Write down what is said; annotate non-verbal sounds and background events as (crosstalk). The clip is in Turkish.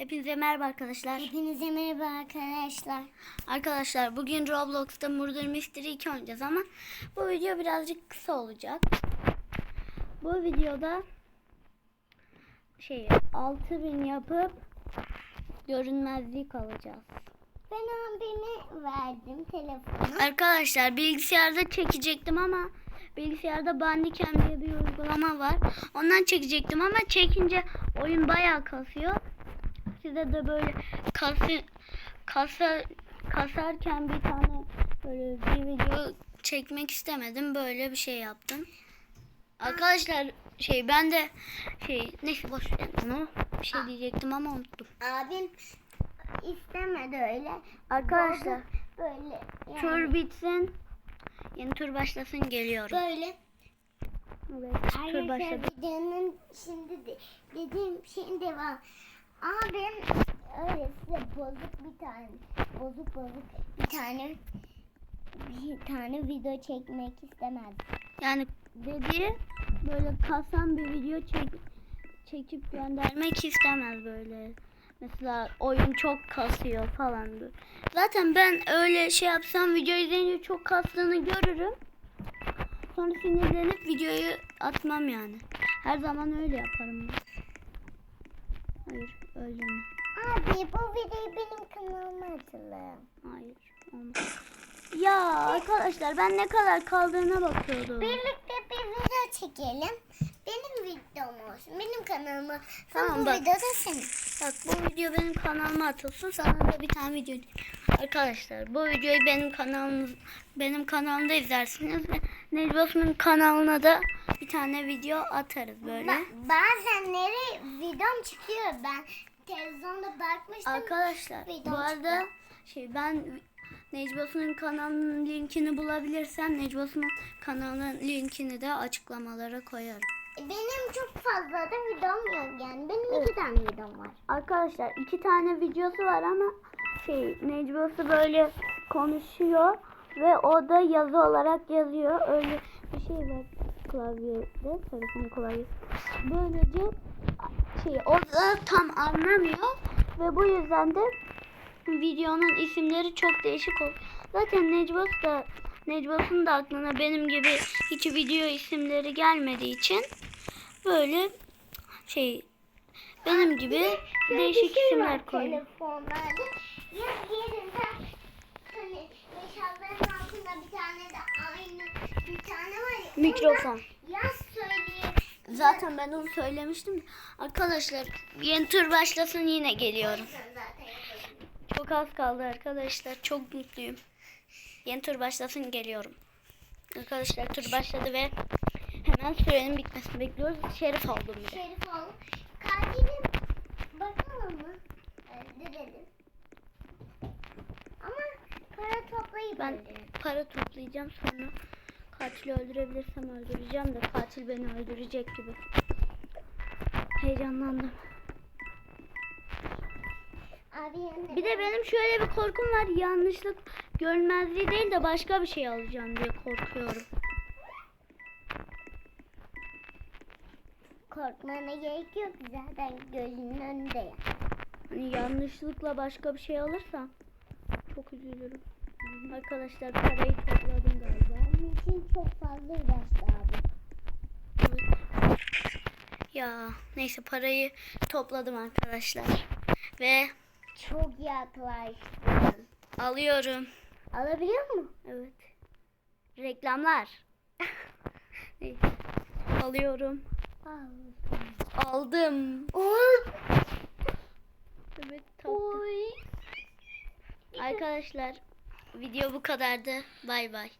Hepinize merhaba arkadaşlar. Hepinize merhaba arkadaşlar. Arkadaşlar bugün Roblox'ta Murder Mystery 2 oynayacağız ama bu video birazcık kısa olacak. Bu videoda şey 6000 yapıp görünmezlik alacağız. Ben abime verdim telefonu. Arkadaşlar bilgisayarda çekecektim ama bilgisayarda Bandicam diye bir uygulama var. Ondan çekecektim ama çekince oyun bayağı kasıyor. Size de böyle kası, kasa, kasarken bir tane böyle bir video çekmek istemedim. Böyle bir şey yaptım. Arkadaşlar şey ben de şey neyse boş verin onu. Bir şey diyecektim ama unuttum. Abim istemedi öyle. Arkadaşlar Böyle yani tur bitsin. Yeni tur başlasın geliyorum. böyle. Evet, tur başladı. videonun şimdi de, dediğim şeyin devam. Abim öyle size bozuk bir tane bozuk bozuk bir tane bir tane video çekmek istemez. Yani dediği böyle kasan bir video çek çekip göndermek istemez böyle. Mesela oyun çok kasıyor falan. Zaten ben öyle şey yapsam video izleyince çok kastığını görürüm. Sonra sinirlenip videoyu atmam yani. Her zaman öyle yaparım ben. Hayır mi? Abi bu videoyu benim kanalıma atalım. Hayır olmaz. Ya arkadaşlar ben ne kadar kaldığına bakıyordum. Birlikte bir video çekelim. Videom olsun. Benim kanalıma. Tamam, bu bak. video da senin. Bak bu video benim kanalıma atılsın. Sana da bir tane video. Arkadaşlar bu videoyu benim kanalım benim kanalımda izlersiniz ve Osman'ın kanalına da bir tane video atarız böyle. Ba- bazenleri videom çıkıyor. Ben televizyonda bakmıştım. Arkadaşlar bu arada şey ben Necmi Osman'ın kanalının linkini bulabilirsem Necmi Osman kanalının linkini de açıklamalara koyarım. Benim çok fazla da videom yok yani. Benim iki tane videom var. Arkadaşlar iki tane videosu var ama şey Necbosu böyle konuşuyor ve o da yazı olarak yazıyor. Öyle bir şey var klavyede, telefon klavyesi. Böylece şey o da tam anlamıyor ve bu yüzden de videonun isimleri çok değişik oluyor. Zaten Necbos da Necbos'un da aklına benim gibi hiç video isimleri gelmediği için böyle şey benim gibi değişik isimler koyuyor. Bir bir. Mikrofon. Zaten ben onu söylemiştim. Arkadaşlar yeni tur başlasın yine geliyorum. Çok az kaldı arkadaşlar. Çok mutluyum. Yeni tur başlasın geliyorum. Arkadaşlar tur başladı ve hemen sürenin bitmesini bekliyoruz. Şerif oldum bir de. Şerif oğlum. Katilim bakalım mı? Öldürelim. Ama para toplayıp Ben öldürelim. para toplayacağım sonra katili öldürebilirsem öldüreceğim de katil beni öldürecek gibi. Heyecanlandım. Abi yanında. Bir de benim şöyle bir korkum var. Yanlışlık görmezliği değil de başka bir şey alacağım diye korkuyorum. Korkmana gerek yok. Zaten gözünün önünde ya. Hani yanlışlıkla başka bir şey alırsam çok üzülürüm. Arkadaşlar parayı topladım galiba. Benim için çok fazla uğraştı abi. Ya neyse parayı topladım arkadaşlar. Ve Çok yaklaştım. alıyorum. Alabiliyor mu? Evet. Reklamlar. (laughs) Alıyorum. Aldım. Oy. Evet tatlı. Arkadaşlar video bu kadardı. Bay bay.